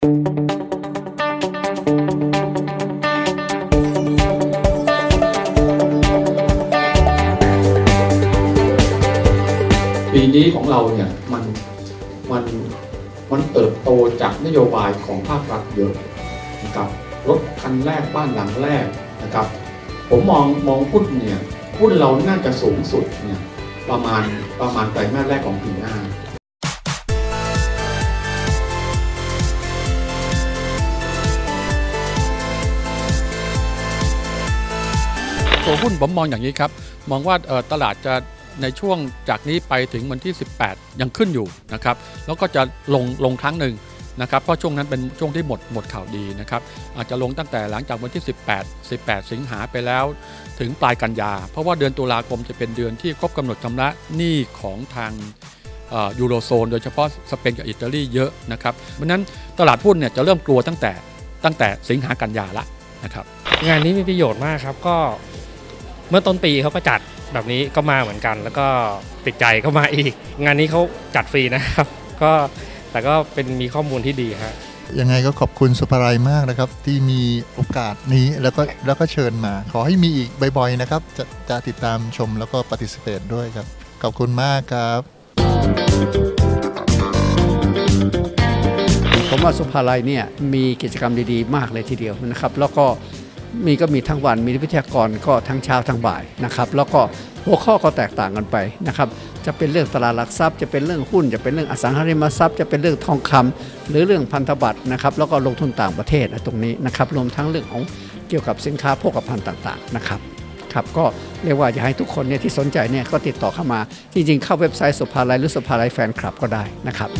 ปีนี้ของเราเนี่ยมันมันมันเติบโตจากนโยบายของภาครัฐเยอะนะครับรถคันแรกบ้านหลังแรกนะครับ ผมมองมองหุ้นเนี่ยหุ้นเราน่าจะสูงสุดเนี่ยประมาณประมาณไตรมาสแรกของปีหน้า ตัวหุ้นผมมองอย่างนี้ครับ มองว่าตลาดจะในช่วงจากนี้ไปถึงวันที่ 18 ยังขึ้นอยู่นะครับ แล้วก็จะลงลงครั้งหนึ่งนะครับ เพราะช่วงนั้นเป็นช่วงที่หมดหมดข่าวดีนะครับ อาจจะลงตั้งแต่หลังจากวันที่ 18 18 สิงหาไปแล้ว ถึงปลายกันยา เพราะว่าเดือนตุลาคมจะเป็นเดือนที่ครบกำหนดชำระหนี้ของทางยูโรโซน โดยเฉพาะสเปนกับอิตาลีเยอะนะครับ เพราะนั้นตลาดหุ้นเนี่ยจะเริ่มกลัวตั้งแต่ตั้งแต่สิงหากันยาละนะครับงานนี้มีประโยชน์มากครับ ก็ เมื่อต้นปีเขาก็จัดแบบนี้ก็มาเหมือนกัน แล้วก็ติดใจก็มาอีก งานนี้เขาจัดฟรีนะครับ ก็แต่ก็เป็นมีข้อมูลที่ดีฮะยังไงก็ขอบคุณสุภาลัยมากนะครับ ที่มีโอกาสนี้แล้วก็แล้วก็เชิญมา ขอให้มีอีกบ่อยๆนะครับ จะจะติดตามชมแล้วก็ปฏิสเ t ด้วยครับ ขอบคุณมากครับ ผมว่าสุภาลัยเนี่ยมีกิจกรรมดีๆ มากเลยทีเดียวนะครับ แล้วก็ มีก็มีทั้งวันมีวิทยากรก็ทั้งเช้าทั้งบ่ายนะครับแล้วก็หัวข้อก็แตกต่างกันไปนะครับจะเป็นเรื่องตลาดหลักทรัพย์จะเป็นเรื่องหุ้น จะเป็นเรื่องอสังหาริมทรัพย์จะเป็นเรื่องทองคำหรือเรื่องพันธบัตรนะครับแล้วก็ลงทุนต่างประเทศตรงนี้นะครับรวมทั้งเรื่องของเกี่ยวกับสินค้าโภคภัณฑ์ต่างๆนะครับครับก็เรียกว่าอยากให้ทุกคนเนี่ยที่สนใจเนี่ยก็ติดต่อเข้ามา จริงๆ เข้าเว็บไซต์สุภาลัยหรือสุภาลัยแฟนคลับก็ได้นะครับ